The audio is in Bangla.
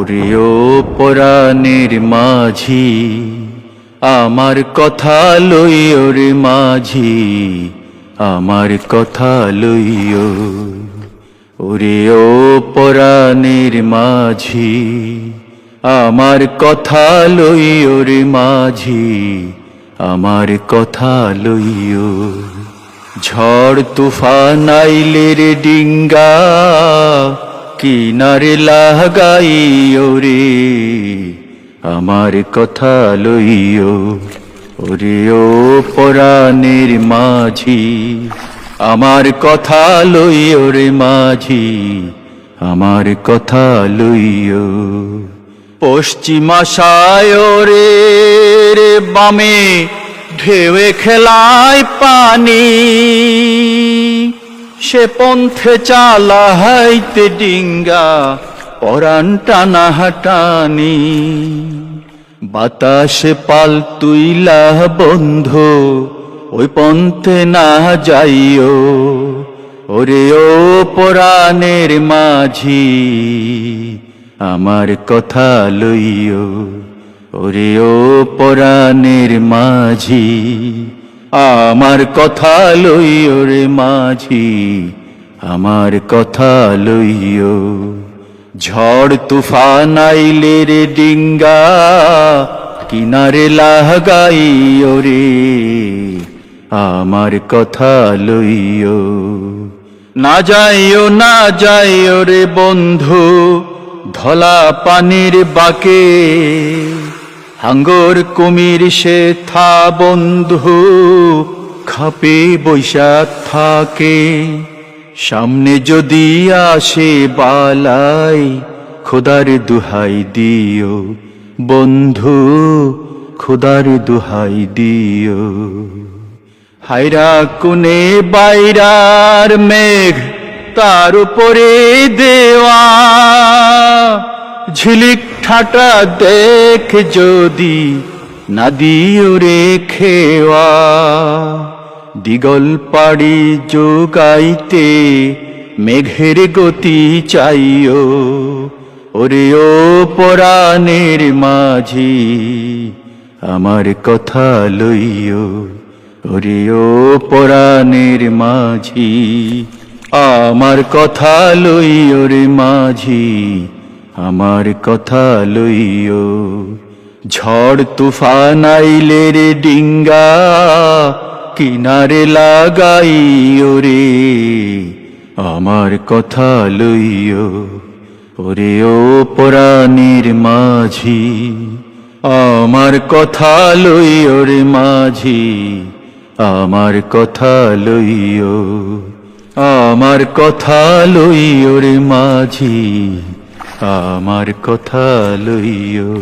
ওরেও পরাণের মাঝি, আমার কথা লইও মাঝি, আমার কথা লইও। ওরে ও পরাণের মাঝি, আমার কথা লইও মাঝি, আমার কথা লইও। ঝড় তুফান আইলে রে ডিঙ্গা কিনারে লাগাইও রে, আমার কথা লইও। ওরে ও পরাণের মাঝি, আমার কথা লইও রে মাঝি, আমার কথা লইও। পশ্চিমা সায়রে রে বামে ঢেউয়ে খেলায় পানি সে পন্থে চালা হাইতে ডিঙ্গা, পরাণ টানা হাটানি। বাতাসে পাল তুইলা বন্ধ, ওই পন্থে না যাইও। ওরে ও পরাণের মাঝি, আমার কথা লইও। ওরে ও পরাণের মাঝি আমার কথা লইও রে মাঝি, আমার কথা লইও। ঝড় তুফান আইলে রে ডিঙ্গা, কিনারে লাগাইও রে। আমার কথা লইও। না যাইও না যাইও রে বন্ধু, ধলা পানির বাকে। হাঙ্গর কুমির সে থা বন্ধু, খাপে বৈশাখ থাকে। সামনে যদি আসে বালাই, খোদার দুহাই দিও। বন্ধু, খোদার দুহাই দিও। হাইরা কুনে বাইরার মেঘ, তার উপরে দেওয়া। ঝিলিক ঠাটা দেখ যদি, নাদিও রে খেওয়া দিগল পাড়ি যোগাইতে মেঘের গতি চাইও। ওরে ও পরাণের মাঝি, আমার কথা লইও। ওরে ও পরাণের মাঝি, আমার কথা লইও রে মাঝি। আমার কথা লইও। ঝড় তুফান আইলে রে ডিঙ্গা, কিনারে লাগাইও রে। আমার কথা লইও। ওরে ও পরাণের মাঝি, আমার কথা লইও রে মাঝি। আমার কথা লইও। আমার কথা লইও রে মাঝি। আমার কথা লইও